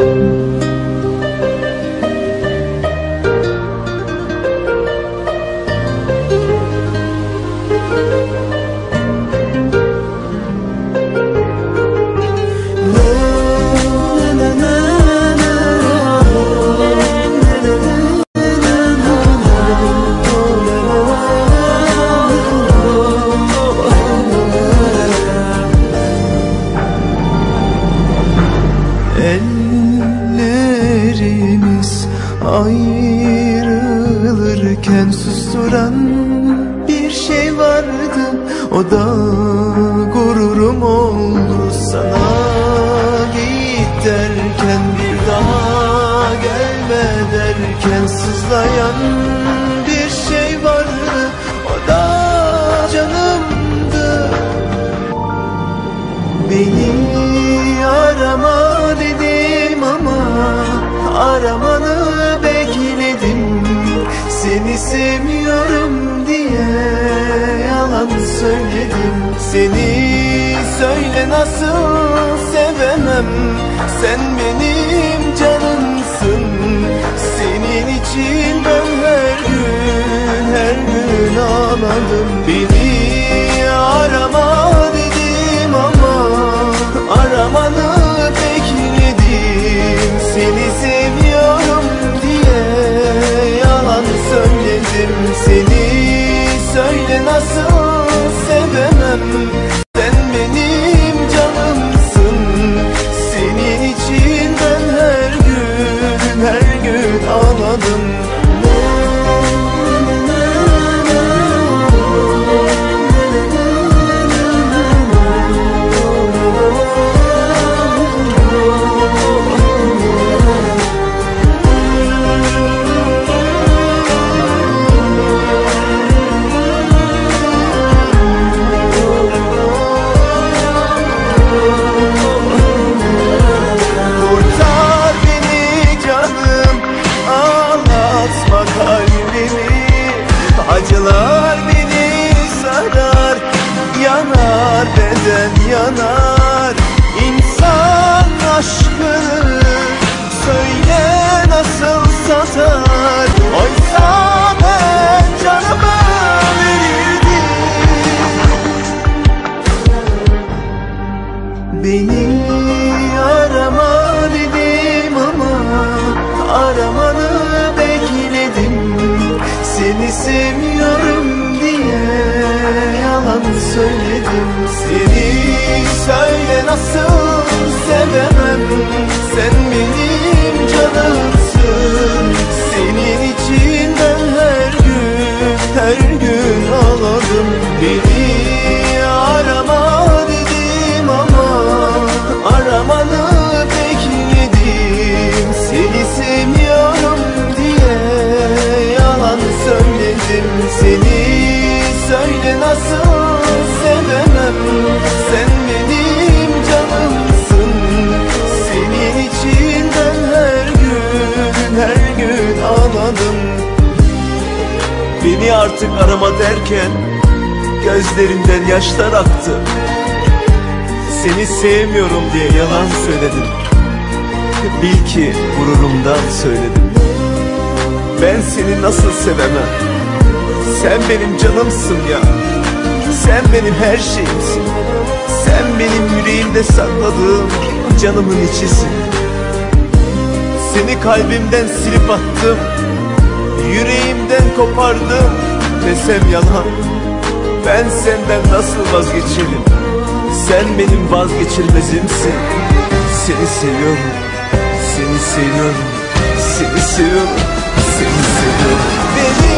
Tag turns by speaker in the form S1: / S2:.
S1: thank you ayrılırken susturan bir şey vardı. O da gururum oldu sana. Git derken bir daha gelme derken sızlayan bir şey vardı. O da canımdı. Beni sevmiyorum diye yalan söyledim. Seni söyle nasıl sevemem? Sen benim canımsın. Senin için ben her gün her gün ağladım. Beni söyledim. Seni söyle nasıl sevemem. Sen benim canımsın. Senin için ben her gün her gün ağladım. Beni artık arama derken Gözlerinden yaşlar aktı. Seni sevmiyorum diye yalan söyledim. Bil ki gururumdan söyledim. Ben seni nasıl sevemem? Sen benim canımsın ya. Sen benim her şeyimsin. Sen benim yüreğimde sakladığım canımın içisin. Seni kalbimden silip attım. Yüreğimden kopardım desem yalan Ben senden nasıl vazgeçerim? Sen benim vazgeçilmezimsin. Seni seviyorum Seni seviyorum Seni seviyorum Seni seviyorum. Beni